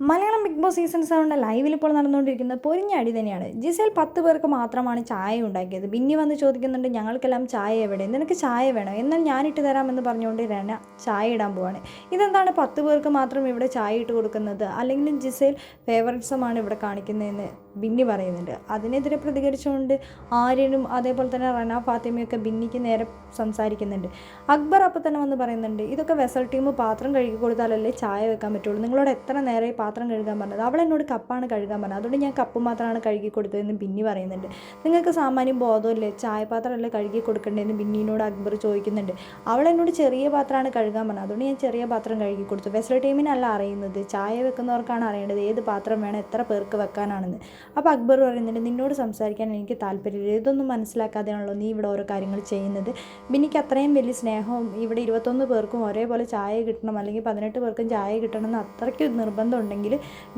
Malayalam Bigg Boss season സെവന്റെ ലൈവിൽ ഇപ്പോൾ നടന്നുകൊണ്ടിരിക്കുന്ന പൊരിഞ്ഞ അടി തന്നെയാണ്. ജിസേൽ പത്ത് പേർക്ക് മാത്രമാണ് ചായ ഉണ്ടാക്കിയത്. ബിന്നി വന്ന് ചോദിക്കുന്നുണ്ട് ഞങ്ങൾക്കെല്ലാം ചായ എവിടെ? നിനക്ക് ചായ വേണോ? എന്നാൽ ഞാനിട്ട് തരാമെന്ന് പറഞ്ഞുകൊണ്ട് രണ ചായ ഇടാൻ പോവാണ്. ഇതെന്താണ് പത്ത് പേർക്ക് മാത്രം ഇവിടെ ചായ ഇട്ട് കൊടുക്കുന്നത്? അല്ലെങ്കിൽ ജിസേൽ ഫേവറേറ്റ്സുമാണ് ഇവിടെ കാണിക്കുന്നതെന്ന് ബിന്നി പറയുന്നുണ്ട്. അതിനെതിരെ പ്രതികരിച്ചുകൊണ്ട് ആര്യനും അതേപോലെ തന്നെ റന ഫാത്തിമയൊക്കെ ബിന്നിക്ക് നേരെ സംസാരിക്കുന്നുണ്ട്. അക്ബർ അപ്പം തന്നെ വന്ന് പറയുന്നുണ്ട് ഇതൊക്കെ വെസൽ ടീം പാത്രം കഴുകി കൊടുത്താലല്ലേ ചായ വെക്കാൻ പറ്റുള്ളൂ. നിങ്ങളോട് എത്ര നേരെ പാത്രം കഴുകാൻ പറഞ്ഞത്? അവൾ എന്നോട് കപ്പാണ് കഴുകാൻ പറഞ്ഞത്. അതുകൊണ്ട് ഞാൻ കപ്പ് മാത്രമാണ് കഴുകി കൊടുത്തതെന്ന് ബിന്നി പറയുന്നുണ്ട്. നിങ്ങൾക്ക് സാമാന്യം ബോധമില്ലേ? ചായപാത്രമല്ലേ കഴുകി കൊടുക്കേണ്ടതെന്ന് ബിന്നിനോട് അക്ബർ ചോദിക്കുന്നുണ്ട്. അവൾ എന്നോട് ചെറിയ പാത്രമാണ് കഴുകാൻ പറഞ്ഞത്. അതുകൊണ്ട് ഞാൻ ചെറിയ പാത്രം കഴുകി കൊടുത്തു. വെസൽ ടീമിനല്ല അറിയുന്നത്. ചായ വെക്കുന്നവർക്കാണ് അറിയേണ്ടത്. ഏത് പാത്രം വേണം? എത്ര പേർക്ക് വെക്കാനാണെന്ന്. അപ്പോൾ അക്ബർ പറയുന്നുണ്ട് നിന്നോട് സംസാരിക്കാൻ എനിക്ക് താല്പര്യമില്ല. ഇതൊന്നും മനസ്സിലാക്കാതെയാണല്ലോ നീ ഇവിടെ ഓരോ കാര്യങ്ങൾ ചെയ്യുന്നത്. ബിന്നിക്ക് അത്രയും വലിയ സ്നേഹവും ഇവിടെ ഇരുപത്തൊന്ന് പേർക്കും ഒരേപോലെ ചായ കിട്ടണം അല്ലെങ്കിൽ പതിനെട്ട് പേർക്കും ചായ കിട്ടണം എന്ന് അത്രയ്ക്ക് നിർബന്ധമുണ്ടെങ്കിൽ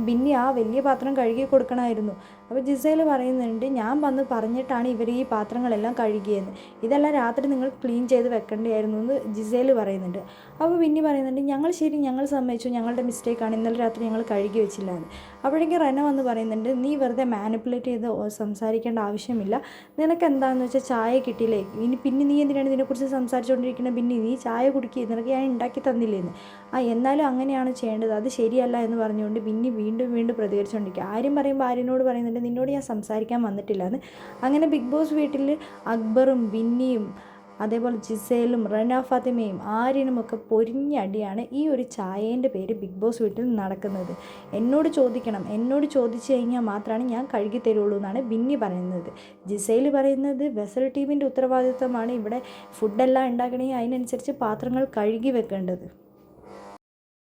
പിന്നെ ആ വലിയ പാത്രം കഴുകി കൊടുക്കണമായിരുന്നു. അപ്പോൾ ജിസേൽ പറയുന്നുണ്ട് ഞാൻ വന്ന് പറഞ്ഞിട്ടാണ് ഇവർ ഈ പാത്രങ്ങളെല്ലാം കഴുകിയെന്ന് ഇതെല്ലാം രാത്രി നിങ്ങൾ ക്ലീൻ ചെയ്ത് വെക്കേണ്ടതായിരുന്നു എന്ന് ജിസേൽ പറയുന്നുണ്ട്. അപ്പോൾ പിന്നെ പറയുന്നുണ്ട് ഞങ്ങൾ ശരി ഞങ്ങൾ സമ്മതിച്ചു. ഞങ്ങളുടെ മിസ്റ്റേക്കാണ് ഇന്നലെ രാത്രി ഞങ്ങൾ കഴുകി വെച്ചില്ല എന്ന് അപ്പോഴേക്കും റെന വന്ന് പറയുന്നുണ്ട് നീ വെറുതെ മാനിപ്പുലേറ്റ് ചെയ്ത് സംസാരിക്കേണ്ട ആവശ്യമില്ല. നിനക്ക് എന്താണെന്ന് വെച്ചാൽ ചായ കിട്ടിയില്ലേ? ഇനി പിന്നെ നീ എന്തിനാണ് ഇതിനെക്കുറിച്ച് സംസാരിച്ചുകൊണ്ടിരിക്കുന്നത്? പിന്നെ നീ ചായ കുടിക്കുക നിനക്ക് ഞാൻ ഉണ്ടാക്കി തന്നില്ലേന്ന്. ആ എന്നാലും അങ്ങനെയാണ് ചെയ്യേണ്ടത്. അത് ശരിയല്ല എന്ന് പറഞ്ഞുകൊണ്ട് പിന്നെ വീണ്ടും വീണ്ടും പ്രതികരിച്ചുകൊണ്ടിരിക്കുക ആരും പറയുമ്പോൾ ആര്യനോട് പറയുന്നുണ്ട് നിന്നോട് ഞാൻ സംസാരിക്കാൻ വന്നിട്ടില്ല എന്ന് അങ്ങനെ ബിഗ് ബോസ് വീട്ടിൽ അക്ബറും ബിന്നിയും അതേപോലെ ജിസേലും റന ഫാത്തിമയും ആര്യനുമൊക്കെ പൊരിഞ്ഞടിയാണ് ഈ ഒരു ചായേന്റെ പേര് ബിഗ് ബോസ് വീട്ടിൽ നടക്കുന്നത്. എന്നോട് ചോദിക്കണം. എന്നോട് ചോദിച്ചു കഴിഞ്ഞാൽ മാത്രമാണ് ഞാൻ കഴുകി തരുള്ളൂ എന്നാണ് ബിന്നി പറയുന്നത്. ജിസേൽ പറയുന്നത് വെസൽ ടീമിന്റെ ഉത്തരവാദിത്വമാണ് ഇവിടെ ഫുഡെല്ലാം ഉണ്ടാക്കണമെങ്കിൽ അതിനനുസരിച്ച് പാത്രങ്ങൾ കഴുകി വെക്കേണ്ടത്.